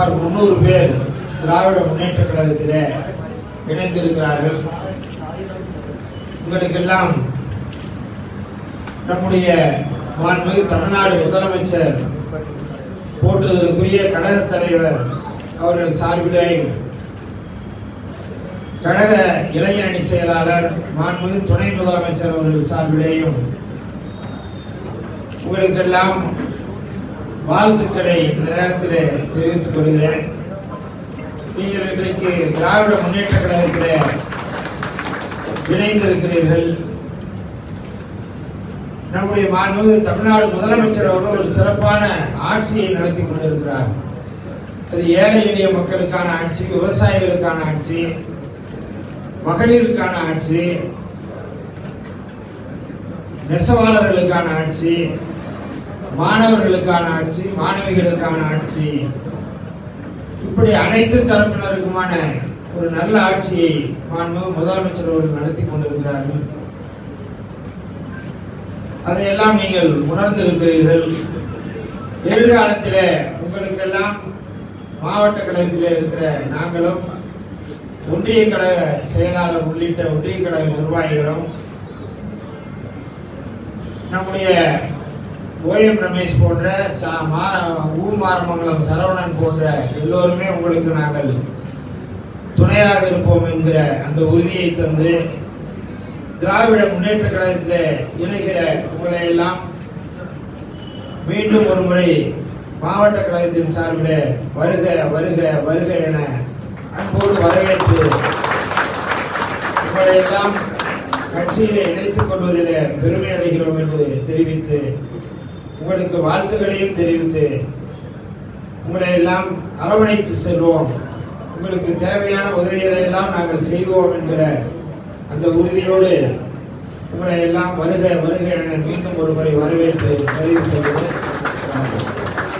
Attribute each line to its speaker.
Speaker 1: சுமார் முந்நூறு பேர் திராவிட முன்னேற்ற கழகத்திலே இணைந்திருக்கிறார்கள். உங்களுக்கெல்லாம் நம்முடைய மாண்புமிகு தமிழ்நாடு முதலமைச்சர் போற்றுதலுக்குரிய கழக தலைவர் அவர்கள் சார்பிலே கழக இளைஞரணி செயலாளர் மாண்புமிகு துணை முதலமைச்சர் அவர்கள் சார்பிலேயும் உங்களுக்கெல்லாம் வாழ்த்துக்களை இந்த நேரத்தில் தெரிவித்துக் கொள்கிறேன். நீங்கள் இன்றைக்கு திராவிட முன்னேற்ற கழகத்தில் இணைந்திருக்கிறீர்கள். நம்முடைய மாண்புமிகு தமிழ்நாடு முதலமைச்சர் அவர்கள் ஒரு சிறப்பான ஆட்சியை நடத்தி கொண்டிருக்கிறார். அது ஏழை எளிய மக்களுக்கான ஆட்சி விவசாயிகளுக்கான ஆட்சி மகளிருக்கான ஆட்சி நெசவாளர்களுக்கான ஆட்சி மாணவர்களுக்கான ஆட்சி மாணவிகளுக்கான ஆட்சி. இப்படி அனைத்து தரப்பினருக்குமான ஒரு நல்ல ஆட்சியை மாண்பு முதலமைச்சர் அவர்கள் நடத்தி கொண்டிருக்கிறார்கள். அதையெல்லாம் நீங்கள் உணர்ந்திருக்கிறீர்கள். எதிர்காலத்தில் உங்களுக்கெல்லாம் மாவட்ட கழகத்தில் இருக்கிற நாங்களும் ஒன்றிய கழக செயலாளர் உள்ளிட்ட ஒன்றிய கழக நிர்வாகிகளும் நம்முடைய ஓஎம் ரமேஷ் போன்ற சா- மார ஊ மாரமங்கலம் சரவணன் போன்ற எல்லோருமே உங்களுக்கு நாங்கள் துணையாக இருப்போம் என்கிற அந்த உறுதியை தந்து திராவிட முன்னேற்ற கழகத்தில் இணைகிற உங்களை எல்லாம் மீண்டும் ஒரு முறை மாவட்ட கழகத்தின் சார்பில் வருக வருக வருக என அன்போடு வரவேற்று உங்களை எல்லாம் கட்சியிலே இணைத்துக் கொள்வதில் பெருமை அடைகிறோம் என்று தெரிவித்து உங்களுக்கு வாழ்த்துக்களையும் தெரிவித்து உங்களை எல்லாம் அரவணைத்து செல்வோம். உங்களுக்கு தேவையான உதவிகளை எல்லாம் நாங்கள் செய்வோம் என்கிற அந்த உறுதியோடு உங்களை எல்லாம் வருக வருக என மீண்டும் ஒரு முறை வரவேற்று பதிவு செய்வது